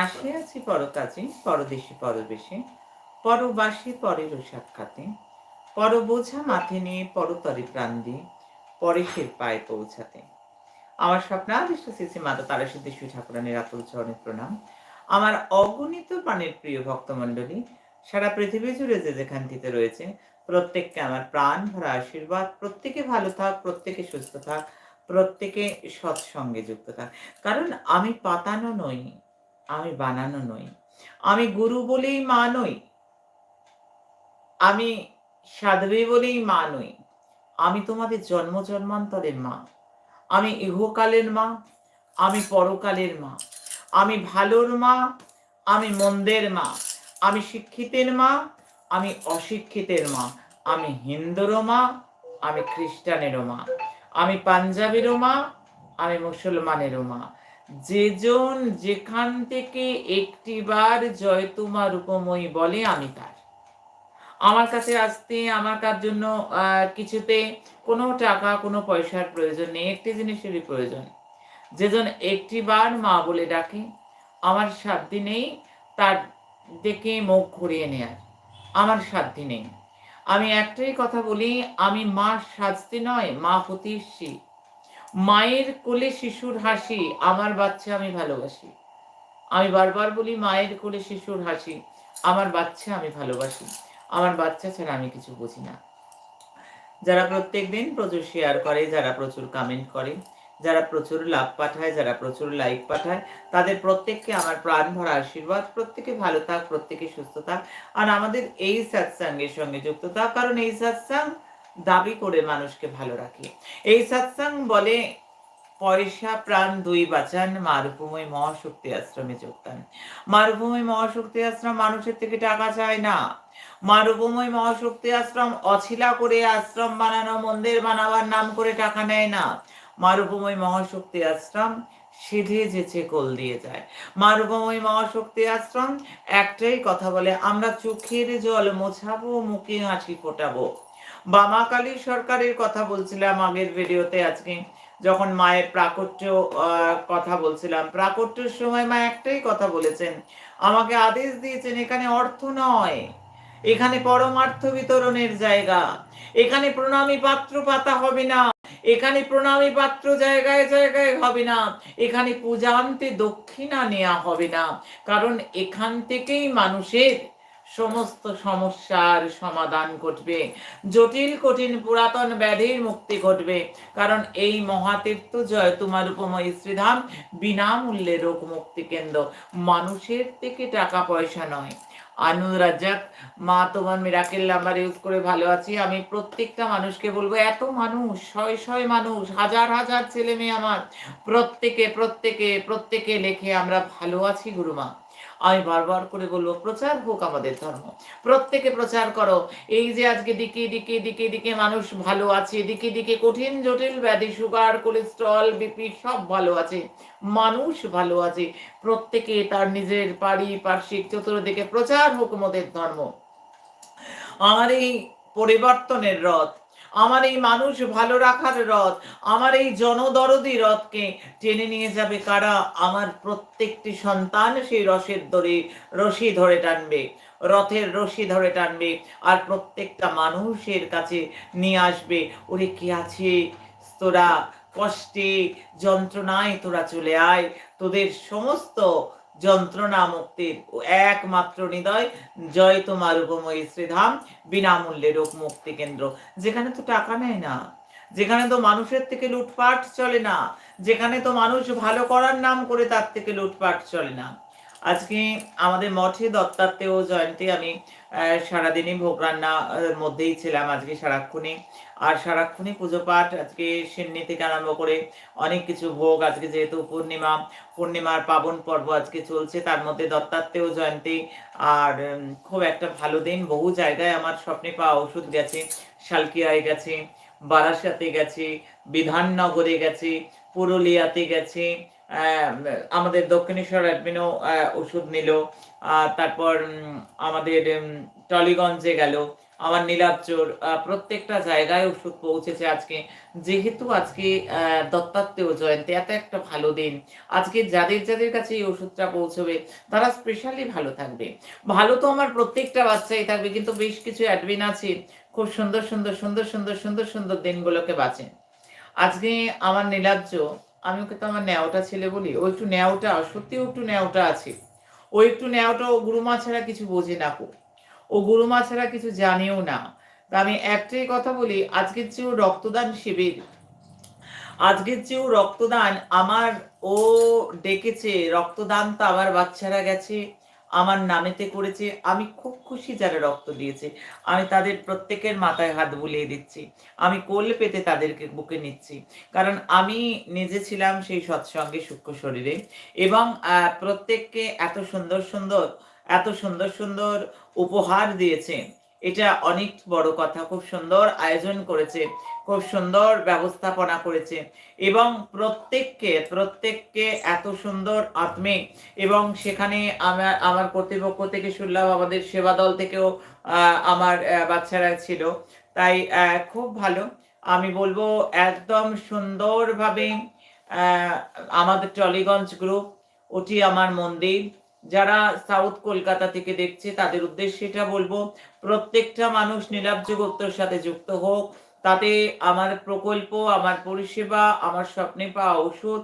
আসে আছি পরকাজে, পরদেশে পরবেশে, পরবাসী পরের সাক্ষাতে পর বোঝা মাথে নিয়ে পরতরে প্রাণ দিয়ে পরেশের পায়ে পৌঁছাতে। আমার স্বপ্নাদিষ্ট শ্রী মাতা তারা সিদ্ধেশ্বরী ঠাকুরানের আতুল চরণে প্রণাম। আমার অগণিত প্রাণের প্রিয় ভক্তমণ্ডলী, সারা পৃথিবী জুড়ে যে যেখান থেকে রয়েছে, প্রত্যেককে আমার প্রাণ ভরা আশীর্বাদ, প্রত্যেকে ভালো থাক, প্রত্যেকে সুস্থ থাক, প্রত্যেকে সৎসঙ্গে যুক্ত থাক। কারণ আমি পাতানো নই আমি বানানো নই আমি গুরু বলেই মা নই আমি সাধবী বলেই মা নই আমি তোমাদের জন্ম জন্মান্তরের মা আমি ইহকালের মা আমি পরকালের মা আমি ভালোর মা আমি মন্দের মা আমি শিক্ষিতের মা আমি অশিক্ষিতের মা আমি হিন্দুরও মা আমি খ্রিস্টানেরও মা আমি পাঞ্জাবিরও মা আমি মুসলমানেরও মা যেজন যেখান থেকে একটিবার জয় তোমার উপময়ী বলে, আমি তার। আমার কাছে আসতে, আমার কার জন্য কিছুতে কোনো টাকা, কোনো পয়সার প্রয়োজন নেই, একটি জিনিসেরই প্রয়োজন। যেজন একটিবার মা বলে ডাকে, আমার সাধ্যি নেই তার দেখে মুখ ঘুরিয়ে নেয়ার। আমার সাধ্যি নেই। আমি একটাই কথা বলি, আমি মা সাজতে নয়, মা হতে মায়ের কোলে শিশুর হাসি, আমার বাচ্চা আমি ভালোবাসি। আমি বারবার বলি, মায়ের কোলে শিশুর হাসি, আমার বাচ্চা আমি ভালোবাসি। আমার বাচ্চা ছাড়া আমি কিছু বুঝি না। যারা প্রত্যেক দিন প্রচুর শেয়ার করে, যারা প্রচুর কমেন্ট করে, যারা প্রচুর লাভ পাঠায়, যারা প্রচুর লাইক পাঠায়, তাদের প্রত্যেককে আমার প্রাণ ভরা আশীর্বাদ। প্রত্যেকে ভালো থাক, প্রত্যেকে সুস্থ থাক। আর আমাদের এই সৎসঙ্গের সঙ্গে যুক্ত থাক। কারণ এই সৎসঙ্গ দাবি করে মানুষকে ভালো রাখে। এই সৎসঙ্গ বলে, পয়সা, প্রাণ, দুই বাঁচান, মারুভূমি মহাশক্তি আশ্রমে যোগদান। মারুভূমি মহাশক্তি আশ্রম মানুষের থেকে টাকা চায় না। মারুভূমি মহাশক্তি আশ্রম অছিলা করে আশ্রম বানানো, মন্দির বানাবার নাম করে টাকা নেয় না। মারুভূমি মহাশক্তি আশ্রম সিধে যেচে কোল দিয়ে যায়। মারুভূমি মহাশক্তি আশ্রম একটাই কথা বলে, আমরা চোখের জল মোছাবো, মুখে হাসি ফোটাবো। বামাকালী সরকারের কথা বলছিলাম আগের ভিডিওতে আজকে, যখন মায়ের প্রাকট্য কথা বলছিলাম। প্রাকট্যের সময় মা একটাই কথা বলেছেন, আমাকে আদেশ দিয়েছেন, এখানে অর্থ নয়। এখানে পরমার্থ বিতরণের জায়গা। এখানে প্রণামী পাত্র পাতা হবে না। এখানে প্রণামী পাত্র জায়গায় জায়গায় হবে না। এখানে পূজান্তে দক্ষিণা নেওয়া হবে না। কারণ এখান থেকেই মানুষের সমস্ত সমস্যার সমাধান ঘটবে। জটিল, কঠিন, পুরাতন ব্যাধির মুক্তি ঘটবে। কারণ এই মহাতীর্থ জয় তোমার উপময় শ্রীধাম, বিনামূল্যে রোগ মুক্তি কেন্দ্র। মানুষের থেকে টাকা পয়সা নয়। আনুরাজাক মা তোমার মিরাকেল নাম্বার ইউজ করে ভালো আছি। আমি প্রত্যেকটা মানুষকে বলব, এত মানুষ, শয় শয় মানুষ, হাজার হাজার ছেলে মেয়ে আমার। প্রত্যেকে প্রত্যেকে প্রত্যেকে লেখে আমরা ভালো আছি, গুরুমা। আমি বারবার করে বলব, প্রচার হোক আমাদের ধর্ম। প্রত্যেকে প্রচার করো। এই যে আজকে দিকে দিকে দিকে দিকে মানুষ ভালো আছে, দিকে দিকে কঠিন, জটিল ব্যাধি, সুগার, কোলেস্ট্রল, বিপি, সব ভালো আছে। মানুষ ভালো আছে। প্রত্যেকে তার নিজের পারিপার্শ্বিক চতুর্দিকে প্রচার হোক মোদের ধর্ম। আমার এই পরিবর্তনের রথ আমার এই মানুষ ভালো রাখার রথ, আমার এই জনদরদি রথকে টেনে নিয়ে যাবে কারা? আমার প্রত্যেকটি সন্তান সেই রসের দরে রশি ধরে টানবে, রথের রশি ধরে টানবে, আর প্রত্যেকটা মানুষের কাছে নিয়ে আসবে। ওরে কি আছে? তোরা কষ্টে, যন্ত্রণায় তোরা চলে আয়। তোদের সমস্ত যন্ত্রণা মুক্তির একমাত্র হৃদয়, জয় তোমার উপময়ী শ্রীধাম, বিনামূল্যে রোগ মুক্তি কেন্দ্র। যেখানে তো টাকা নেয় না, যেখানে তো মানুষের থেকে লুটপাট চলে না, যেখানে তো মানুষ ভালো করার নাম করে তার থেকে লুটপাট চলে না। আজকে আমাদের মঠে দত্তাত্রেয় জয়ন্তী, আমি সারাদিনই ভোগ রান্নার মধ্যেই ছিলাম আজকে সারাক্ষণই। আর সারাক্ষণই পুজো পাঠ আজকে সিন্নি থেকে আরম্ভ করে অনেক কিছু ভোগ, আজকে যেহেতু পূর্ণিমা, পূর্ণিমার পাবন পর্ব আজকে চলছে, তার মধ্যে দত্তাত্রেয় জয়ন্তী। আর খুব একটা ভালো দিন, বহু জায়গায় আমার স্বপ্নে পাওয়া ওষুধ গেছে, শালকিয়ায় গেছে, বারাসাতে গেছে, বিধাননগরে গেছে, পুরুলিয়াতে গেছে আমাদের দক্ষিণেশ্বর অ্যাডমিনও ওষুধ নিল তারপর আমাদের টলিগঞ্জে গেল। আমার নীলাব্জোর আহ, প্রত্যেকটা জায়গায় ওষুধ পৌঁছেছে আজকে। যেহেতু আজকে আহ, দত্তাত্রেয় জয়ন্তী এত একটা ভালো দিন। আজকে যাদের যাদের কাছে এই ওষুধটা পৌঁছবে তারা স্পেশালি ভালো থাকবে। ভালো তো আমার প্রত্যেকটা বাচ্চাই থাকবে কিন্তু বেশ কিছু অ্যাডমিন আছে খুব সুন্দর সুন্দর সুন্দর সুন্দর সুন্দর সুন্দর দিনগুলোকে বাঁচেন আজকে আমার নীলাব্জ আমি ওকে তো আমার ন্যাওটা ছেলে বলি, ও একটু ন্যাওটা সত্যিও একটু ন্যাওটা আছে। ও একটু ন্যাওটা, ও গুরুমা ছাড়া কিছু বোঝে না কো ও গুরুমা ছাড়া কিছু জানেও না। তা আমি একটাই কথা বলি, আজকের চেয়েও রক্তদান শিবির। আজকের চেয়েও রক্তদান, আমার ও ডেকেছে, রক্তদান তো আমার বাচ্চারা গেছে। আমার নামেতে করেছে, আমি খুব খুশি যারা রক্ত দিয়েছে। আমি তাদের প্রত্যেকের মাথায় হাত বুলিয়ে দিচ্ছি। আমি কোল পেতে তাদেরকে বুকে নিচ্ছি। কারণ আমি নিজে ছিলাম সেই সৎসঙ্গে সূক্ষ্ম শরীরে এবং প্রত্যেককে এত সুন্দর সুন্দর, এত সুন্দর সুন্দর উপহার দিয়েছে। এটা অনেক বড় কথা, খুব সুন্দর আয়োজন করেছে। খুব সুন্দর ব্যবস্থাপনা করেছে। এবং প্রত্যেককে প্রত্যেককে এত সুন্দর আত্মিক এবং সেখানে আমার আমার কর্তৃপক্ষ থেকে শুনলাম আমাদের সেবা দল থেকেও আমার বাচ্চারা ছিল। তাই খুব ভালো। আমি বলব একদম সুন্দরভাবে আমাদের টলিগঞ্জ গ্রুপ, ওটি আমার মন্দির। যারা সাউথ কলকাতা থেকে দেখছে, তাদের উদ্দেশ্যে এটা বলব, প্রত্যেকটা মানুষ নীলাব্জ গুপ্তর সাথে যুক্ত হোক। তাতে আমার প্রকল্প, আমার পরিষেবা, আমার স্বপ্নে পাওয়া ওষুধ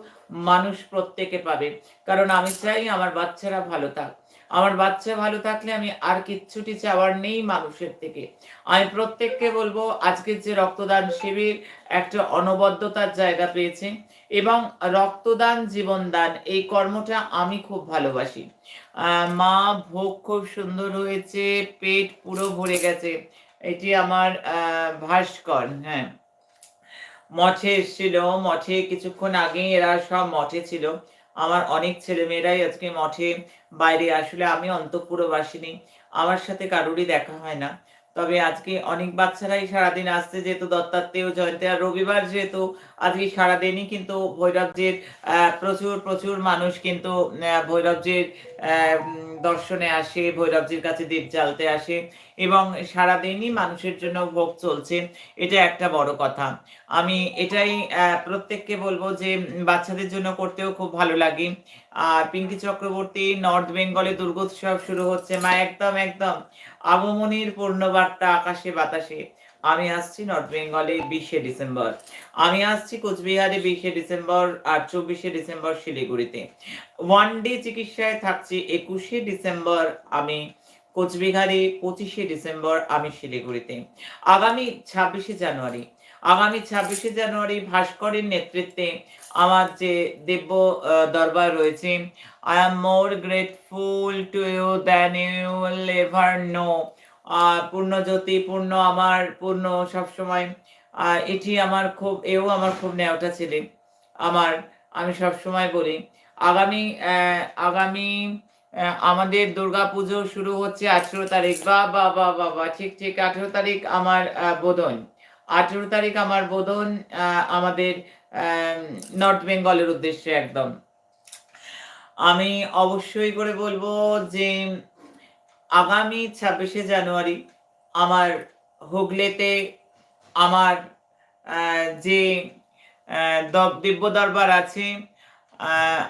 মানুষ প্রত্যেকে পাবে। কারণ আমি চাই আমার বাচ্চারা ভালো থাক। আমার বাচ্চা ভালো থাকলে আমি আর কিচ্ছুটি চাওয়ার নেই মানুষের থেকে। আমি প্রত্যেককে বলব আজকের যে রক্তদান শিবির একটা অনবদ্যতার জায়গা পেয়েছে এবং রক্তদান, জীবনদান, এই কর্মটা আমি খুব ভালোবাসি। মা ভোগ খুব সুন্দর হয়েছে, পেট পুরো ভরে গেছে। এটি আমার ভাস্কর হ্যাঁ। মঠে এসেছিল, মঠে কিছুক্ষণ আগেই এরা সব মঠে ছিল। আমার অনেক ছেলেমেয়েরাই আজকে মঠে বাইরে। আসলে আমি অন্তঃপুরবাসিনী। আমার সাথে কারোরই দেখা হয় না। তবে আজকে অনেক বাচ্চারাই সারাদিন আসছে যেহেতু দত্তাত্রেয় জয়ন্তী আর রবিবার যেহেতু আজকে সারাদিনই কিন্তু ভৈরবজির প্রচুর প্রচুর মানুষ কিন্তু ভৈরবজির দর্শনে আসে, ভৈরবজির কাছে দীপ জ্বালতে আসে এবং সারাদিনই মানুষের জন্য ভোগ চলছে। এটা একটা বড় কথা। আমি এটাই প্রত্যেককে বলব যে বাচ্চাদের জন্য করতেও খুব ভালো লাগে। আর পিঙ্কি চক্রবর্তী, নর্থ বেঙ্গলে দুর্গোৎসব শুরু হচ্ছে। মা, একদম একদম। আগমনীর পূর্ণবার্তা আকাশে, বাতাসে। আমি আসছি নর্থ বেঙ্গলে বিশে ডিসেম্বর। আমি আসছি কোচবিহারে বিশে ডিসেম্বর আর চব্বিশে ডিসেম্বর শিলিগুড়িতে। ওয়ান ডে চিকিৎসায় থাকছি একুশে ডিসেম্বর। আমি কোচবিহারে, পঁচিশে ডিসেম্বর আমি শিলিগুড়িতে। আগামী ছাব্বিশে জানুয়ারি। আগামী ছাব্বিশে জানুয়ারি ভাস্করের নেতৃত্বে আমার যে দিব্য দরবার রয়েছে I am more grateful to you than you ever know পূর্ণজ্যোতি পূর্ণ আমার, পূর্ণ সবসময় এটি আমার খুব, এও আমার খুব নেওটা ছেলে। আমার, আমি সবসময় বলি, আগামী আগামী আমাদের দুর্গা পুজো শুরু হচ্ছে আঠেরো তারিখ, বা বা বা বা ঠিক ঠিক আঠেরো তারিখ আমার বোধন। আঠেরো তারিখ আমার বোধন আমাদের নর্থ বেঙ্গলের উদ্দেশ্যে একদম। আমি অবশ্যই করে বলব যে আগামী ছাব্বিশে জানুয়ারি আমার হুগলিতে আমার যে দিব্য দরবার আছে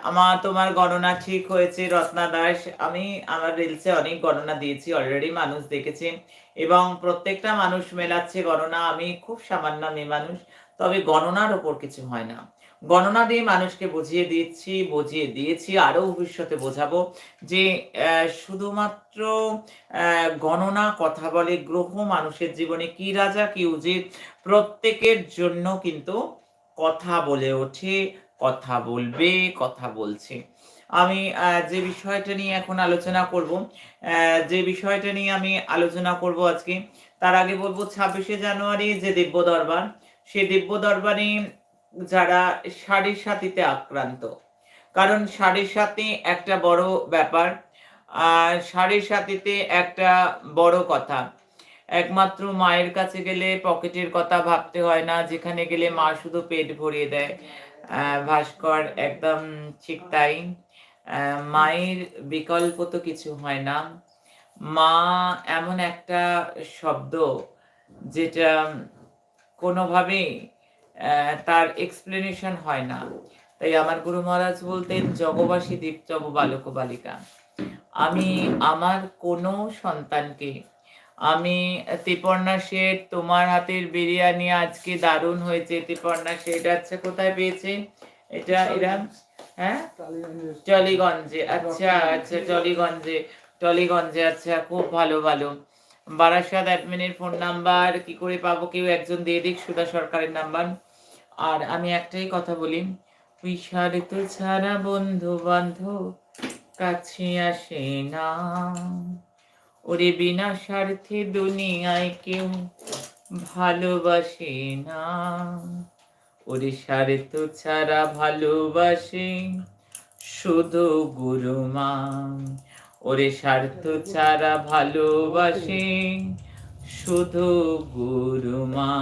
আমার তোমার গণনা ঠিক হয়েছে, রত্না দাস। আমি আমার রিলসে অনেক গণনা দিয়েছি অলরেডি মানুষ দেখেছে। এবং প্রত্যেকটা মানুষ মেলাচ্ছে গণনা। আমি খুব সামান্য মেয়ে মানুষ, তবে গণনার ওপর কিছু হয় না। গণনা দিয়ে মানুষকে বুঝিয়ে দিচ্ছি, বুঝিয়ে দিয়েছি, আরও ভবিষ্যতে বোঝাবো যে শুধুমাত্র গণনা কথা বলে গ্রহ মানুষের জীবনে কি রাজা, কি উচিত প্রত্যেকের জন্য কিন্তু কথা বলে ওঠে। কথা বলবে, কথা বলছে। আমি যে বিষয়টা নিয়ে এখন আলোচনা করব যে বিষয়টা নিয়ে আমি আলোচনা করব আজকে, তার আগে বলব ছাব্বিশে জানুয়ারি যে দিব্য দরবার, সে দিব্য দরবারে যারা সাড়ে সাতিতে আক্রান্ত, কারণ সাড়ে সাতি একটা বড় ব্যাপার, আর সাড়ে সাতিতে একটা বড় কথা, একমাত্র মায়ের কাছে গেলে পকেটের কথা ভাবতে হয় না, যেখানে গেলে মা শুধু পেট ভরিয়ে দেয় ভাস্কর, একদম ঠিক তাই। মায়ের বিকল্প তো কিছু হয় না। মা এমন একটা শব্দ যেটা কোনোভাবেই তার এক্সপ্লেনেশন হয় না। তাই আমার গুরু মহারাজ বলতেন, জগবাসী দীপ্তব বালক বালিকা আমি আমার কোনো সন্তানকে আমি তিপর্ণা শেঠ তোমার হাতের বিরিয়ানি আজকে দারুণ হয়েছে। তিপর্ণা শেঠ আচ্ছা কোথায় পেয়েছে? এটা এরা হ্যাঁ? টলিগঞ্জে আচ্ছা আচ্ছা টলিগঞ্জে টলিগঞ্জে আচ্ছা খুব ভালো ভালো। বারাসাত অ্যাডমিনের ফোন নাম্বার কি করে পাবো? কেউ একজন দিয়ে দিক সুধা সরকারের নাম্বার আর আমি একটাই কথা বলি বিশাল তো ছাড়া বন্ধু বান্ধব কাছে আসে না। ওরে বিনা স্বার্থে দুনিয়ায় কেউ ভালোবাসে না। ওরে স্বার্থ ছাড়া ভালোবাসে শুধু গুরুমা। ওরে স্বার্থ ছাড়া ভালোবাসে শুধু গুরুমা।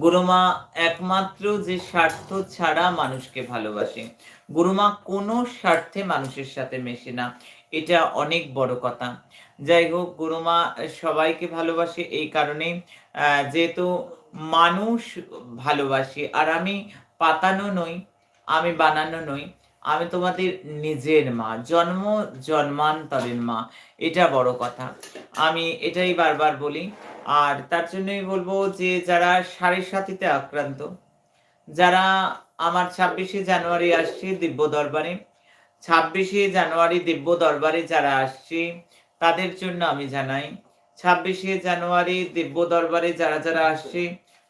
গুরুমা একমাত্র যে স্বার্থ ছাড়া মানুষকে ভালোবাসে। গুরুমা কোনো স্বার্থে মানুষের সাথে মেশে না। এটা অনেক বড় কথা। যাই হোক গুরুমা, সবাইকে ভালোবাসে এই কারণে যেহেতু মানুষ ভালোবাসি, আর আমি পাতানো নই, আমি বানানো নই, আমি তোমাদের নিজের মা, জন্ম জন্মান্তরের মা, এটা বড় কথা। আমি এটাই বারবার বলি, আর তার জন্যই বলব যে যারা সাড়ে সাতিতে আক্রান্ত, যারা আমার ছাব্বিশে জানুয়ারি আসছে দিব্য দরবারে ছাব্বিশে জানুয়ারি দিব্য দরবারে যারা আসছে, তাদের জন্য আমি জানাই, ছাব্বিশে জানুয়ারি দিব্য দরবারে যারা যারা আসছে,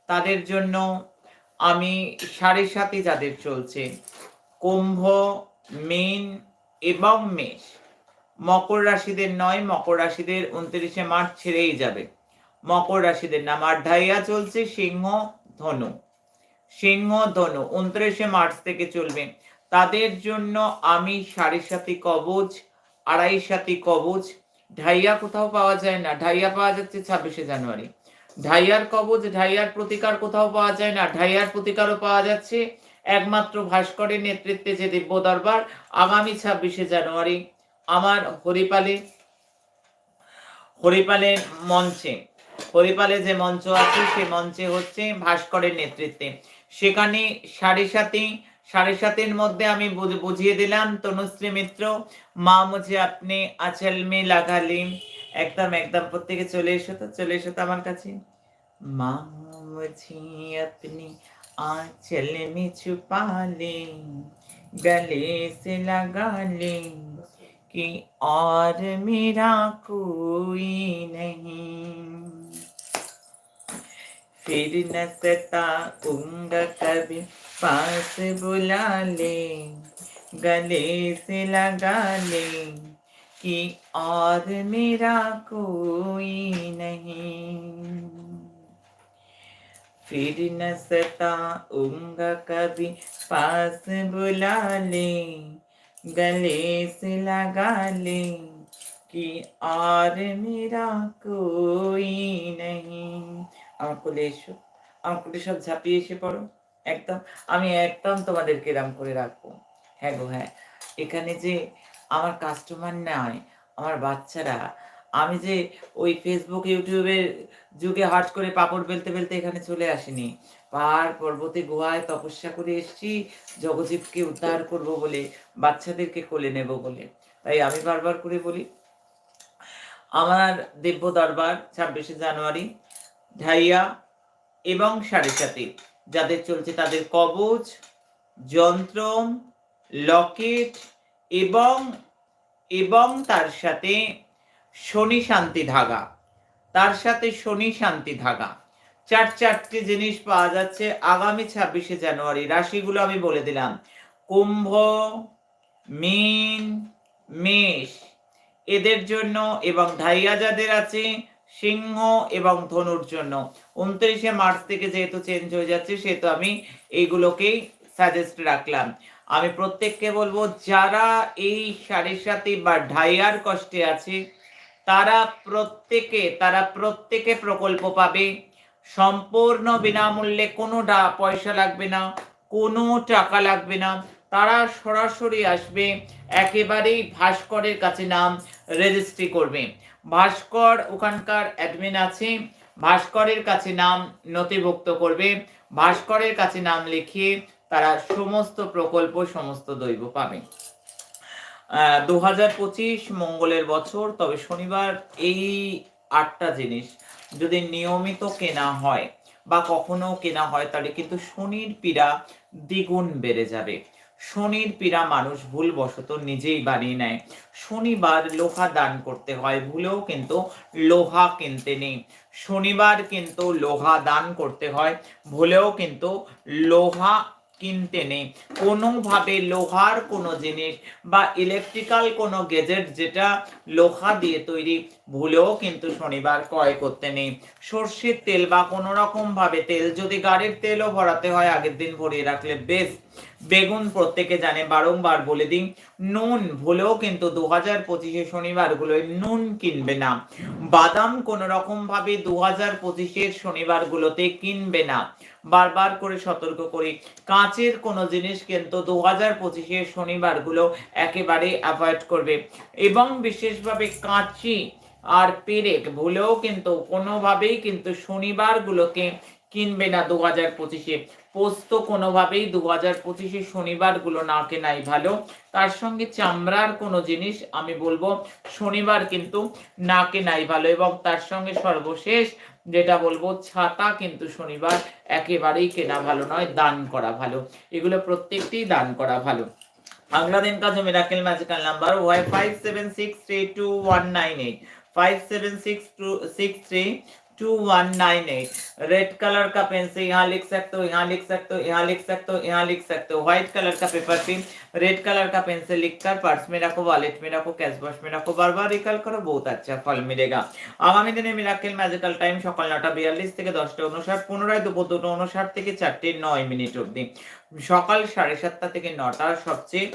তাদের জন্য আমি সাড়ে সাথে যাদের চলছে, কুম্ভ, মীন এবং মেষ। মকর রাশিদের নয়, মকর রাশিদের উনত্রিশে মার্চ ছেড়েই যাবে। মকর রাশিদের নাম আর ঢাইয়া চলছে, সিংহ, ধনু। সিংহ, ধনু, উনত্রিশে মার্চ থেকে চলবে। তাদের জন্য আমি সাড়ে সাথে কবচ আড়াই সাথে কবচ ঢাইয়া কোথাও পাওয়া যায় না। ঢাইয়া পাওয়া যাচ্ছে ছাব্বিশে জানুয়ারি। ঢাইয়ার কবচ ঢাইয়ার প্রতিকার কোথাও পাওয়া যায় না। ঢাইয়ার প্রতিকারও পাওয়া যাচ্ছে একমাত্র ভাস্করের নেতৃত্বে যে দিব্য দরবার আগামী ছাব্বিশে জানুয়ারি আমার হরিপালে হরিপালের মঞ্চে। হরিপালে যে মঞ্চ আছে সেই মঞ্চে হচ্ছে ভাস্করের নেতৃত্বে। সেখানে সাড়ে সাথে সাড়ে সাতের মধ্যে আমি বুঝ- বুঝিয়ে দিলাম তনুশ্রী মিত্র মা মুঝে আপনি আচল মে লাগালে একদম একদম প্রত্যেকে চলে এসো তো চলে এসো তো আমার কাছে মা মুঝে আপনি आंचल में छुपा ले गले से लगा ले कि और मेरा कोई नहीं फिर न सताऊंगा कभी पास बुला ले गले से लगा ले कि और मेरा कोई नहीं फिर न सताऊंगा कभी पास बुला ले गले से लगा ले कि और मेरा कोई नहीं আমার কোলে এসো আমার কোলে সব ঝাঁপিয়ে এসে পড়ো একদম, আমি একদম তোমাদেরকে এরম করে রাখব। হ্যাঁ গো হ্যাঁ। এখানে যে আমার কাস্টমার নয় আমার বাচ্চারা, আমি যে ওই ফেসবুক ইউটিউবের যুগে হট করে পাপড় বেলতে বেলতে এখানে চলে আসিনি। পাহাড় পর্বতে গুহায় তপস্যা করে এসেছি, জগজীবকে উদ্ধার করব বলে, বাচ্চাদেরকে কোলে নেব বলে। তাই আমি বারবার করে বলি, আমার দিব্য দরবার ছাব্বিশে জানুয়ারি, ঢাইয়া এবং সাড়ে সাথে যাদের চলছে তাদের কবচ যন্ত্র লকেট এবং এবং তার সাথে শনি শান্তি ধাগা। তার সাথে শনি শান্তি ধাগা। চার চারটি জিনিস পাওয়া যাচ্ছে আগামী ছাব্বিশে জানুয়ারি। রাশিগুলো আমি বলে দিলাম। কুম্ভ, মীন, মেষ। এদের জন্য এবং ধাইয়া যাদের আছে সিংহ এবং ধনুর জন্য। উনত্রিশে মার্চ থেকে যেহেতু চেঞ্জ হয়ে যাচ্ছে, সেহেতু আমি এইগুলোকেই সাজেস্ট রাখলাম। আমি প্রত্যেককে বলব, যারা এই সাড়ে সাথে বা ঢাইয়ার কষ্টে আছে, তারা প্রত্যেকে তারা প্রত্যেকে প্রকল্প পাবে। সম্পূর্ণ বিনামূল্যে কোনো পয়সা লাগবে না, কোনো টাকা লাগবে না। তারা সরাসরি আসবে, একেবারেই ভাস্করের কাছে নাম রেজিস্ট্রি করবে। ভাস্কর ওখানকার অ্যাডমিন আছে। ভাস্করের কাছে নাম নথিভুক্ত করবে। ভাস্করের কাছে নাম লিখিয়ে তারা সমস্ত প্রকল্প, সমস্ত দৈব পাবে। দু হাজার পঁচিশ মঙ্গলের বছর, তবে শনিবার এই আটটা জিনিস যদি নিয়মিত কেনা হয় বা কখনো কেনা হয়, তাহলে কিন্তু শনির পীড়া দ্বিগুণ বেড়ে যাবে। শনির পীড়া মানুষ ভুলবশত নিজেই বানিয়ে নেয়। শনিবার লোহা দান করতে হয়, ভুলেও কিন্তু লোহা কিনতে নেই। শনিবার কিন্তু লোহা দান করতে হয়, ভুলেও কিন্তু লোহা কিনতে নেই। কোনোভাবে লোহার কোনো জিনিস বা ইলেকট্রিক্যাল কোনো গেজেট যেটা লোহা দিয়ে তৈরি, ভুলেও কিন্তু শনিবার ক্রয় করতে নেই। সর্ষের তেল বা কোনো রকম ভাবে তেল যদি গাড়ির তেলও ভরাতে হয়, আগের দিন ভরিয়ে রাখলে বেশ বেগুন প্রত্যেকে জানে, বারংবার বলে দিন নুন ভুলেও কিন্তু দু হাজার পঁচিশে শনিবারগুলোয় নুন কিনবে না। বাদাম কোনো রকম ভাবে দু হাজার পঁচিশের শনিবারগুলোতে কিনবে না। বারবার করে সতর্ক করি, কাঁচের কোনো জিনিস কিন্তু দু হাজার পঁচিশের শনিবারগুলো একেবারে অ্যাভয়েড করবে। এবং বিশেষভাবে কাঁচি আর পেরেক ভুলেও কিন্তু কোনোভাবেই কিন্তু শনিবারগুলোকে কিনবে না দু হাজার পঁচিশে। পোস্ত কোনোভাবেই দু হাজার পঁচিশে শনিবারগুলো না কেনাই ভালো। তার সঙ্গে চামড়ার কোনো জিনিস, আমি বলব, শনিবার কিন্তু না কেনাই ভালো এবং তার সঙ্গে সর্বশেষ যেটা বলব, ছাতা কিন্তু শনিবার একেবারেই কেনা ভালো নয়, দান করা ভালো। এগুলো প্রত্যেকটি দান করা ভালো। আগলা দিন কাজ miracle magical number Y five seven six three two one nine eight. Five seven six two, six three two one nine eight red colour का पेन से यहाँ लिख सकते हो यहाँ लिख सकते हो यहाँ लिख सकते हो यहाँ लिख सकते हो व्हाइट कलर का पेपर पिन रेड कलर का पेन से लिखकर पर्स में रखो वॉलेट में रखो कैश बॉक्स में रखो बार बार रिकल करो बहुत अच्छा फल मिलेगा আগামী দিনে মিরাকেল ম্যাজিক্যাল টাইম সকাল নটা বিয়াল্লিশ থেকে দশটা উনষাট পুনরায় দুপুর দুটো উনষাট থেকে চারটে নয় মিনিট অবধি সকাল সাড়ে সাতটা থেকে নটা সবচেয়ে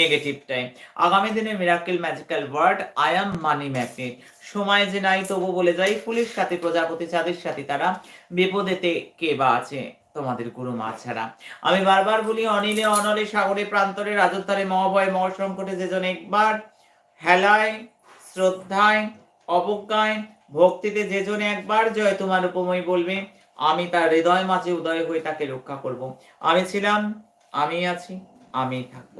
নেগেটিভ টাইম আগামী দিনে miracle magical word I am money magnet সময় যে নাই, তবু বলে যাই ফুলের সাথে প্রজাপতি, চাঁদের সাথে তারা বিপদেতে কে বা আছে? তোমাদের গুরু মা ছাড়া। আমি বারবার বলি, অনিলে অনলে সাগরে, প্রান্তরে, রাজত্বারে, মহাভয়, মহাসংকটে যেজন একবার হেলায়, শ্রদ্ধায়, অবজ্ঞায়, ভক্তিতে যেজন একবার জয় তোমার উপময় বলবে। আমি তার হৃদয় মাঝে উদয় হয়ে তাকে রক্ষা করব। আমি ছিলাম আমি আছি আমি থাকব।